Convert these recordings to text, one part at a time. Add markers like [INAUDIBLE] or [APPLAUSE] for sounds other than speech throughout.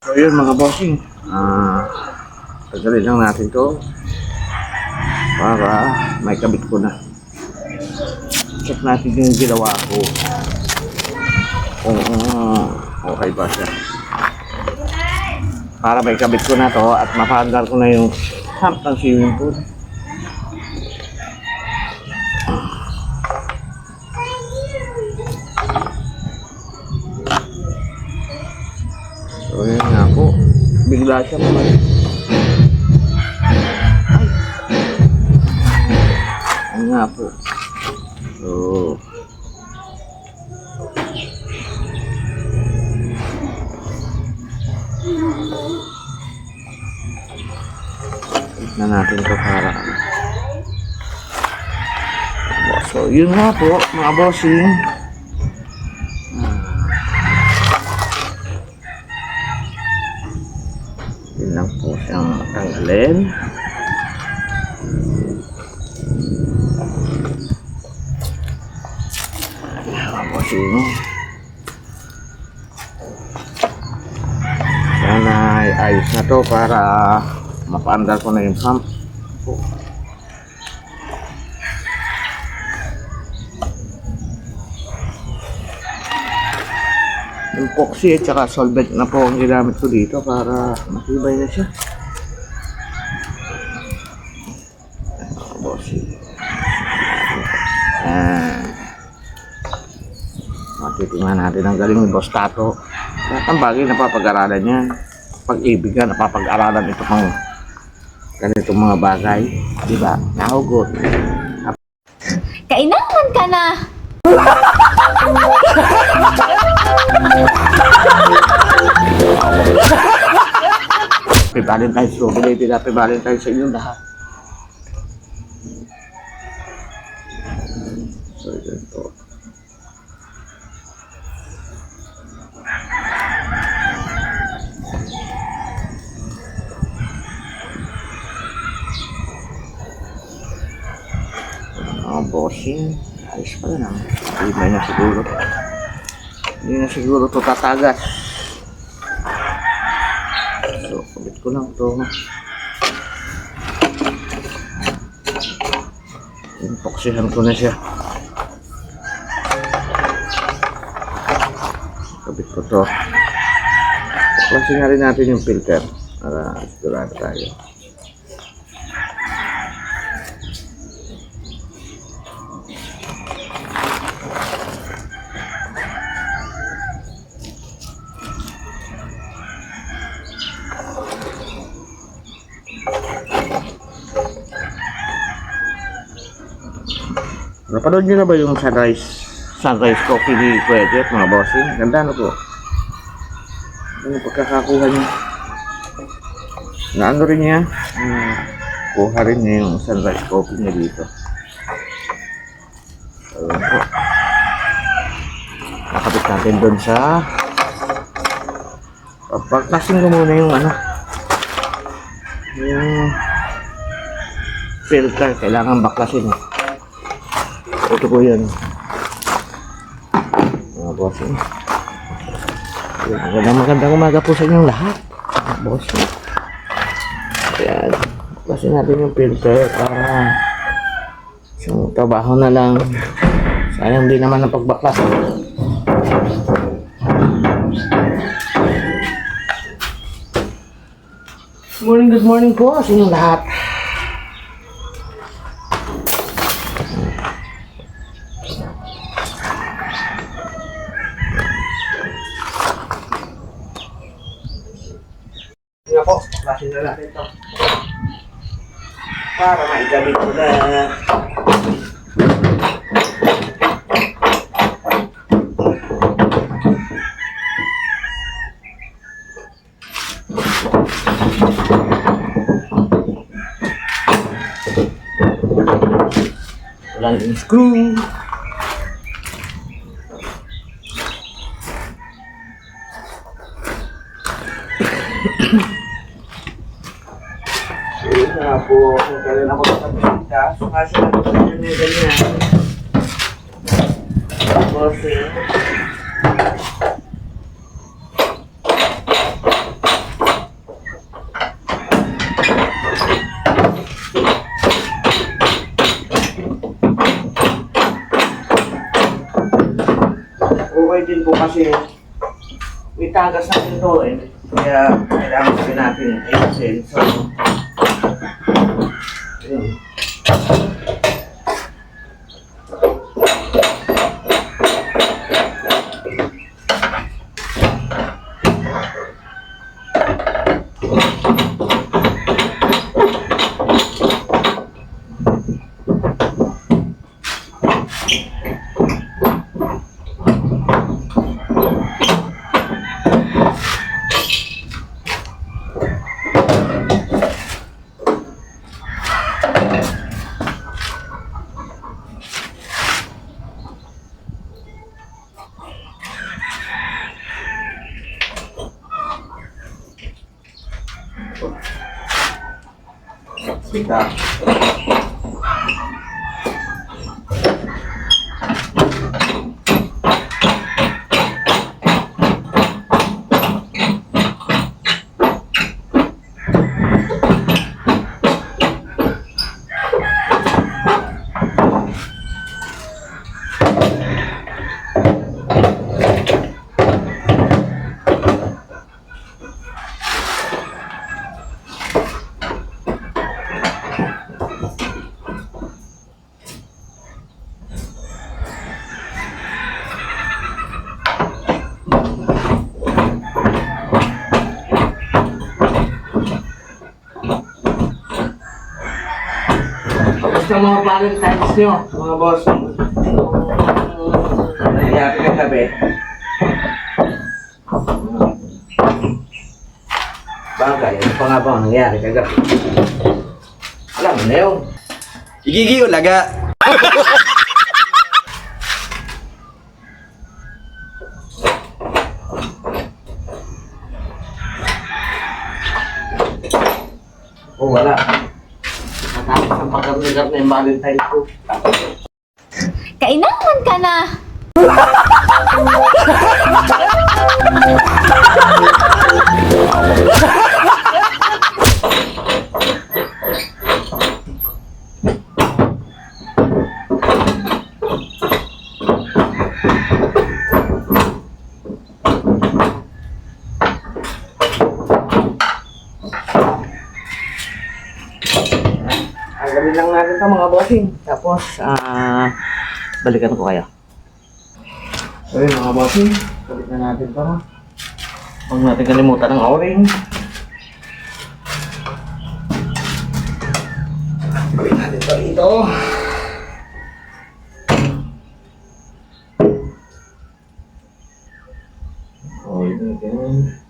So yun mga bossing, ah, tagalin lang natin to para may kabit ko na. Check natin yung ginawa ko. Kung ah, okay ba siya. Para may kabit ko na to at mapaandar ko na yung hump ng swimming pool. Bigla siya naman. Ayun nga po. So, na natin to para So, yun nga po, mga bossing. Tanggalin. Tapos yun. Sana ay ayos na to para mapaandar ko na yung pump. Yung epoxy at saka solvent na po ang ginamit ko dito para matibay na siya. Mga bossy. Ah. Matitingnan natin ang galing ni Boss Tato. Lahat ng bagay napapag-aralan niya. Pag-ibig ka, napapag-aralan ito pang ganitong mga bagay. Di ba? Nahugot. Kailangan ka na! Happy Valentine's Day. Happy Valentine's sa inyong lahat. Bossing. Ayos pala na. Hindi na siguro. Hindi na siguro to tatagas. So, kulit ko lang to. Inpoksihan ko na siya. Kabit ko to. Klase nga rin natin yung filter para sigurado tayo. Napanood nyo na ba yung sunrise sunrise coffee ni Jeff, mga bossing? Ganda na po. Ano pagkakakuha niya? Na ano rin niya? Hmm, kuha rin niya yung sunrise coffee niya dito. Ayun po. Nakabit natin doon sa Pagpaklasin ko muna yung ano yung filter kailangan baklasin eh. Ito po yun. Mga bossing. Yun, Magandang magandang umaga po sa inyong lahat. Mga bossing. Ayan. Kasi natin yung filter para yung trabaho na lang. Sayang din naman ang pagbaklas. Good morning, good morning po sa inyong lahat. Nga po, klase na natin ito. Para maigamit ko na. Wala yung screw. Kaso nagpapagyan na ganyan. Tapos eh. Okay kasi itagas natin to eh. Kaya kailangan din natin ayusin. So, Kamusta mga Valentine's nyo, mga boss? Nangyari ka gabi? Bagay, ano pa nga ba ang nangyari kagabi? Alam mo na yun. Igigi ulaga. O wala. Pagkabigat na yung Valentine's ko. Kainaman ka na! Agamin [LAUGHS] lang natin ito mga bossing. Tapos, ah, balikan ko kayo. So yun mga bossing, balik na natin ito. Huwag natin kalimutan ng o-ring. Gawin natin ito dito. Oh, yun, ganun.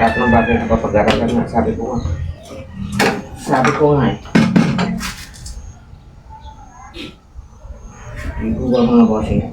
Lahat ng bagay na papag-aralan nga, sabi ko nga. Sabi ko nga eh. Hindi ko ba mga bossing?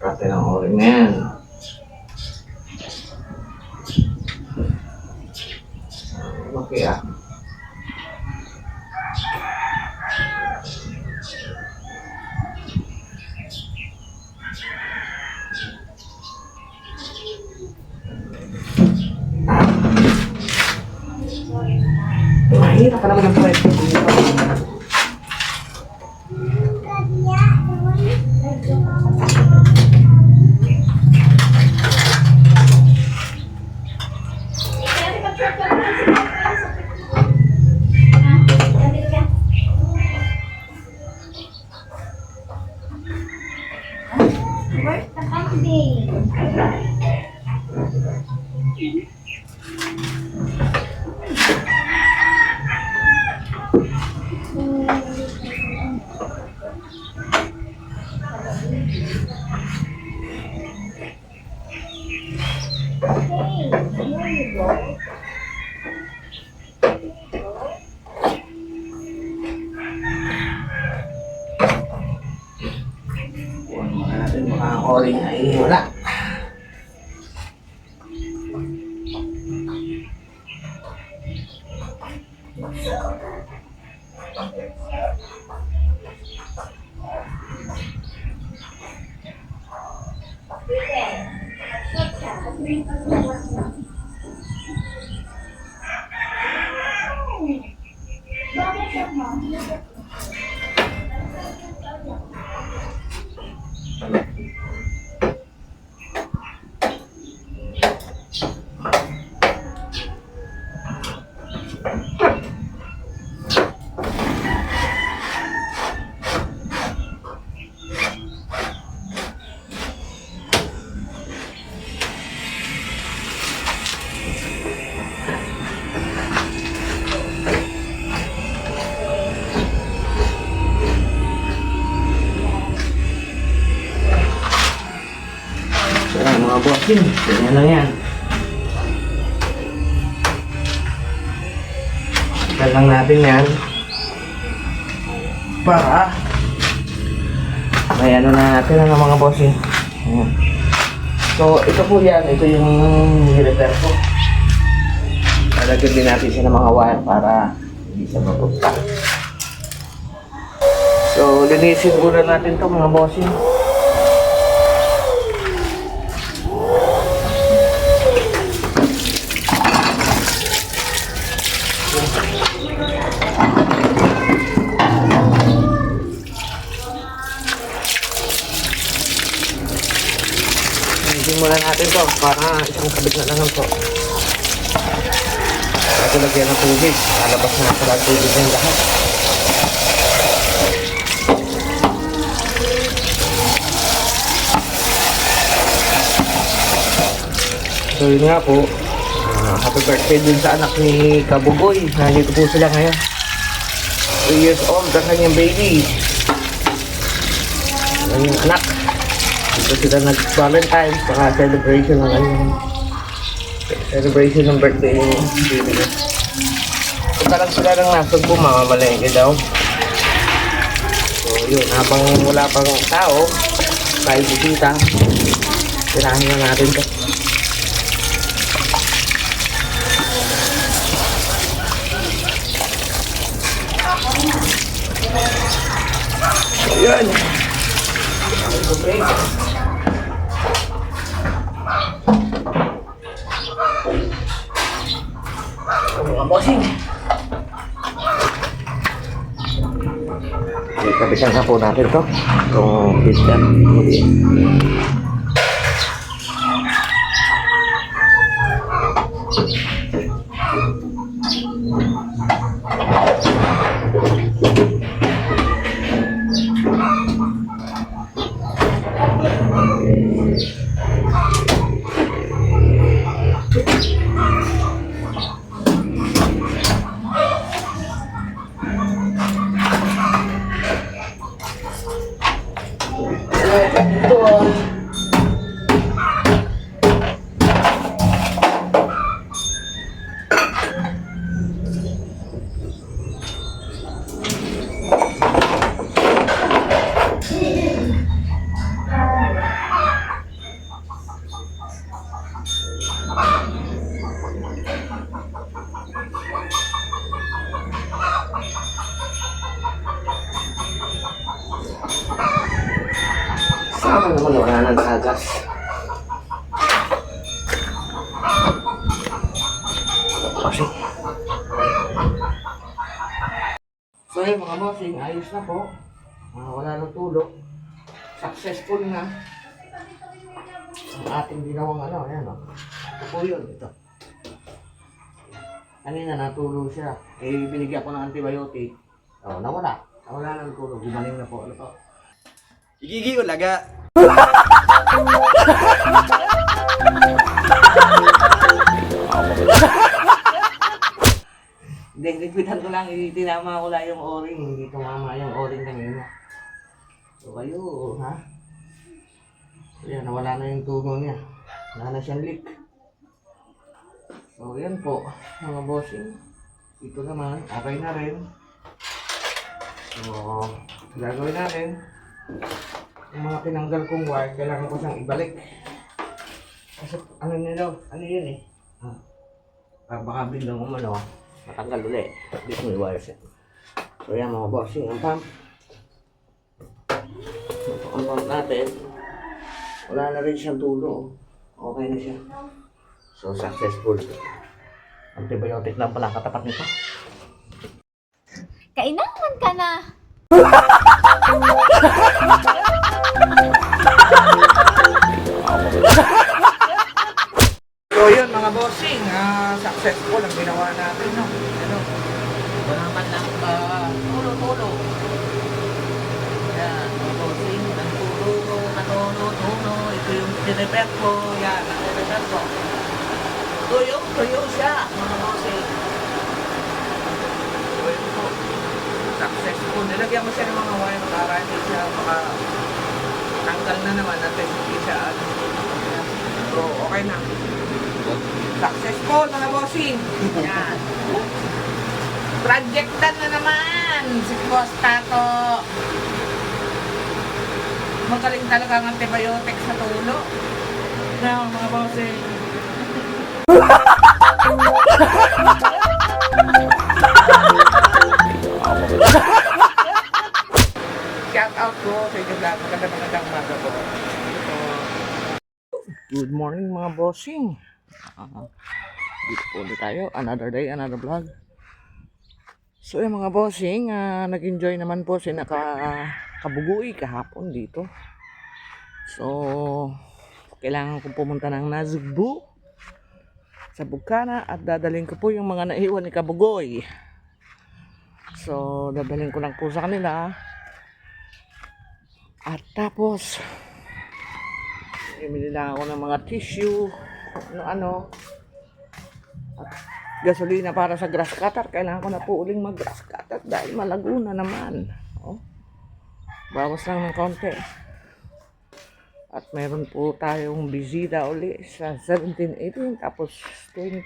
Pati ng oring na yan. Okay ah. Mahirap ka naman ang pwede Yung mga o-ring ay wala. Bakit po yan. Ito yung repair ko. Lalagyan din natin siya ng mga wire para hindi siya mapunta. So, linisin muna natin to mga bossing. Linisin muna natin to para isang kabit na lang to. Bago lagyan ng tubig, lalabas na pala tubig ng lahat. So yun nga po, ah, happy birthday din sa anak ni Kabugoy. Nandito po sila ngayon. 3 years old ang kanyang baby. Ang anak. Dito sila nag-Valentine's, saka celebration ng kanyang celebration ng birthday ng baby niya. Punta lang sila ng nasugbo, mamamalengke daw. So yun, habang wala pang tao, tayo bisita, tirahin na natin to. Ayan. Mga bossing. Kapitan na po natin to. Itong pista. Ito ah. Sama naman wala nang tagas. Bossing. So bossing, ayos na po. Ah, wala nang tulog. Successful na. Ang ating ginawang ano, ayan o. Ito po yun, ito. Kanina natulog siya. Eh, binigyan ko ng antibiotic. Oh, nawala. Nawala ng tulog. Gumaling na po. Ano to? Igigi ulaga. [LAUGHS] Hindi, ligpitan ko lang, tinama ko lang yung o-ring, hindi tumama yung o-ring kanina. So kayo, ha? So yan, nawala na yung tubo niya. Wala na siyang leak. So yan po, mga bossing. Ito naman, okay na rin. So, gagawin natin. Yung mga tinanggal kong wire, kailangan ko siyang ibalik. Kasi ano nila, ano yun eh. Ah, ah, baka biglang umano, matanggal ulit. Dito may wires yan. So yan mga bossing, ang pump. Ito ang pump natin. Wala na rin siyang tulo. Okay na siya. So successful. Antibiotic lang pala katapat nito. Kainaman ka na. Yun [LAUGHS] mga bossing, ah, successful ang ginawa natin. No? Ano? Wala man lang ah, tulo-tulo. Yan, mga bossing, ang tulo, natulo-tulo. Ito yung tinipet ko. Yan, ang tinipet ko. Tuyo-tuyo siya, mga bossing. Yun po. Successful. Nilagyan mo siya ng mga wire para hindi siya maka tanggal na naman at hindi siya ano. So, okay na. Successful mga bossing. Yan. Projectan na naman si Boss Tato. Magaling talaga ang antibiotic sa tulo. Na mga bossing. [LAUGHS] morning mga bossing. Ah, dito po ulit tayo. Another day, another vlog. So yung mga bossing, ah, nag-enjoy naman po si naka kahapon dito. So, kailangan ko pumunta ng Nazugbu sa Bukana at dadalhin ko po yung mga naiwan ni Kabugoy. So, dadalhin ko lang po sa kanila. At tapos, Bumili lang ako ng mga tissue, ano ano. At gasolina para sa grass cutter. Kailangan ko na po uling mag grass cutter dahil malago na naman. Oh. Bawas lang ng konti. At meron po tayong bisita uli sa 1718 tapos 20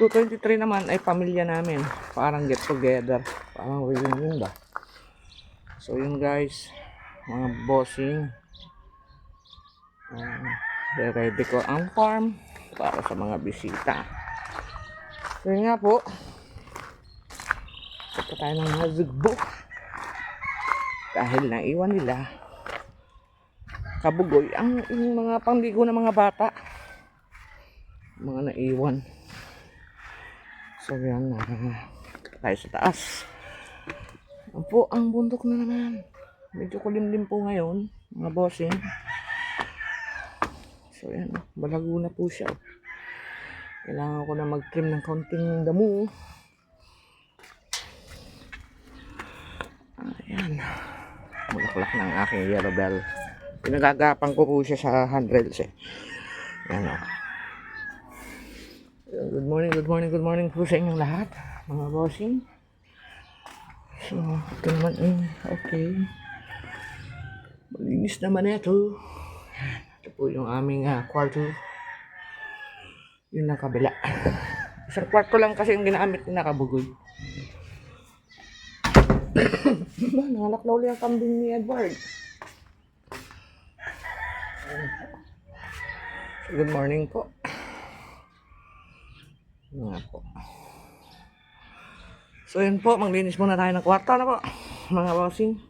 223 naman ay pamilya namin. Parang get together. Parang reunion ba? So yun guys, mga bossing. Uh, ready ko ang farm para sa mga bisita. So yun nga po. Punta tayo ng Hazugbo. Dahil naiwan nila kabugoy ang mga pangligo ng mga bata. Mga naiwan. So yan, uh, tayo sa taas. Yan po ang bundok na naman. Medyo kulimlim po ngayon, mga bossing. So yan, oh, balago na po siya. oh. Kailangan ko na mag-trim ng kaunting damo. Ayan. Mulaklak ng aking yellow bell. Pinagagapan ko po siya sa handrails eh. Yan o. Good morning, good morning, good morning po sa inyong lahat. Mga bossing. So, ito naman eh, okay. Malinis naman ito. Yan. Ito po yung aming ah, kwarto. Yun ang kabila. Isang [LAUGHS] kwarto lang kasi yung ginamit ni nakabugoy. [COUGHS] Ba, nanganak na uli ang kambing ni Edward. So, good morning po. Nga po. So yun po, maglinis muna tayo ng kwarto na po. Mga bossing.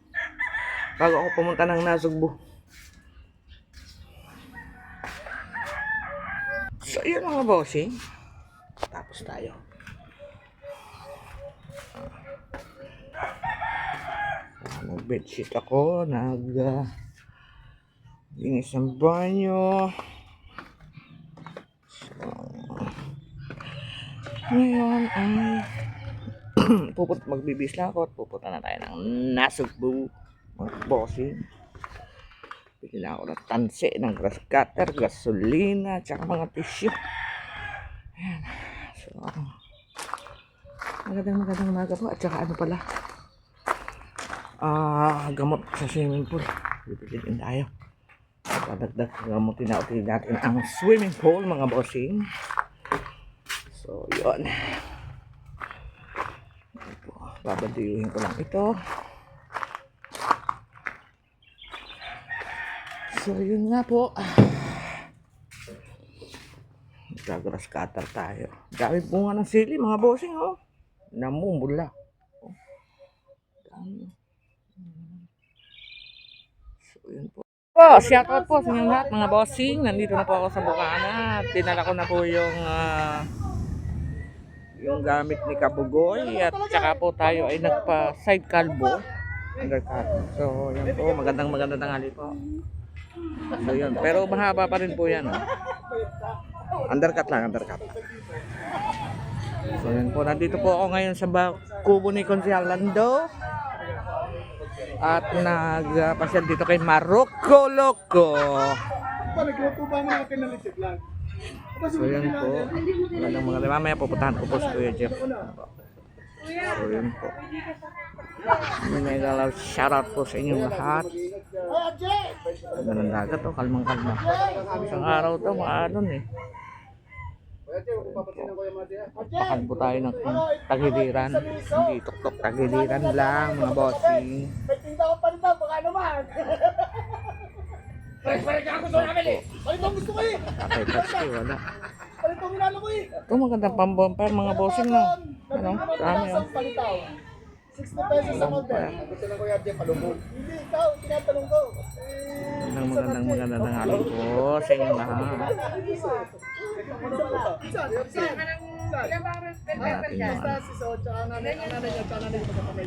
Bago ako pumunta ng Nasugbu. So yun mga bossing. Tapos tayo. Ah, Nag-bedsheet ako. Nag... Uh, linis ng banyo. So, ngayon ay [CLEARS THROAT] puput magbibis lang ako at pupunta na tayo ng Nasugbu mga bossing. Lang ako ng tanse, ng grass cutter, gasolina, tsaka mga tissue. Ayan. So, magandang magandang umaga po. At tsaka ano pala, ah, gamot sa swimming pool. Bibili din tayo. Padagdag gamutin natin natin ang swimming pool, mga bossing. So, yun. Babadiyuhin ko lang ito. So, yun nga po. Gagras cutter tayo. Dami bunga ng sili, mga bossing, oh. Namumula. Dami. So, yun po. Po, shout out po sa lahat, mga bossing. Nandito na po ako sa Bukana. Dinala ko na po yung ah, yung gamit ni Kabugoy at saka po tayo ay nagpa side calvo undercut. So, yun po, magandang magandang tanghali po. So, yun. Pero mahaba pa rin po yan. Oh. Undercut lang, undercut. So, yun po. Nandito po ako ngayon sa kubo ni Consihal Lando. At nagpasyal dito kay Marocco Loco. So, yun po. Magandang mga mamaya pupuntahan ko po si Kuya Jeff. So, yun po. Mega love shoutout po sa inyong lahat. Ganda ng dagat oh, kalmang kalma. Isang araw to, maadon eh. Pakan po tayo ng tagiliran. Hindi tuktok tagiliran lang mga bossing. May tinda ko pa rin daw, baka naman. Pare-pare ka ako doon namin eh. Palit ang gusto ko eh. Patay patay, wala. Ang eh. Ito magandang pambomper mga bossing no. Ano? Oh. Palitaw. 60 pesos sa model. Gusto lang ko yan dyan palubog. Hindi, ikaw, tinatanong ko. Eh, Magandang magandang magandang tanghali po sa inyong lahat. Saan? Saan? Basta si So, tsaka nanay, ang nanay niya, tsaka nanay niya kami,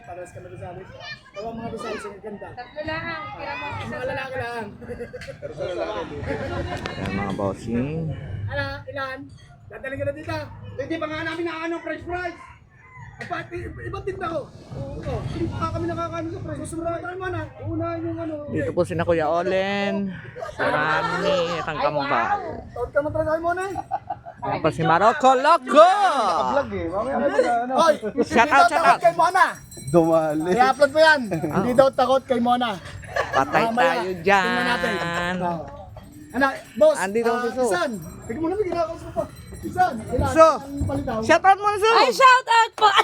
pares kami Rizales. Tawang mga Rizales ang ganda. Tatlo lang, tira mo Ang mga lalaki lang. Ayan mga bossing. Ala, ilan? Dadalhin ka na dito. Hindi pa nga namin nakakano french fries. Apa, i- ibang tinda ko. Oo. Hindi pa kami nakakano sa french. Susunod mo na. Unahin yung ano. Dito po si na Kuya Olen. Si Mami at ang kambal. Tawag ka mo talaga mo na eh. Pa si Marocco Loco. eh. Mamaya ano. Hoy, [LAUGHS] Shout out, shout out. kay Mona. Dumali. I-upload mo yan. Hindi daw takot kay Mona. Patay tayo tingnan natin. dyan. Ano, boss. Andi daw ah, si Su. Isan. Tignan mo na, may ginagawa ko pa. Palitaw. Shout out mo na Su. Ay, shout out po! [LAUGHS]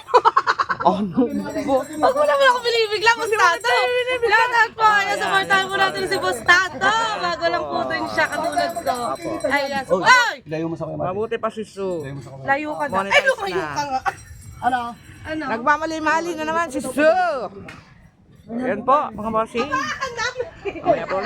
Oh no. Huwag mo naman ako binibigla, Bustato! Shout out po! Kaya supportahan po natin si Bustato! Bago lang po din siya, katulad ko. Ay, yes. Ay! Layo mo sa kanya. Mabuti pa si Su. Layo ka na. Ay, lumayo na. ka nga. Ano? Ano? Nagmamali-mali na naman si Su. Yan po, mga bossing. Mamaya po,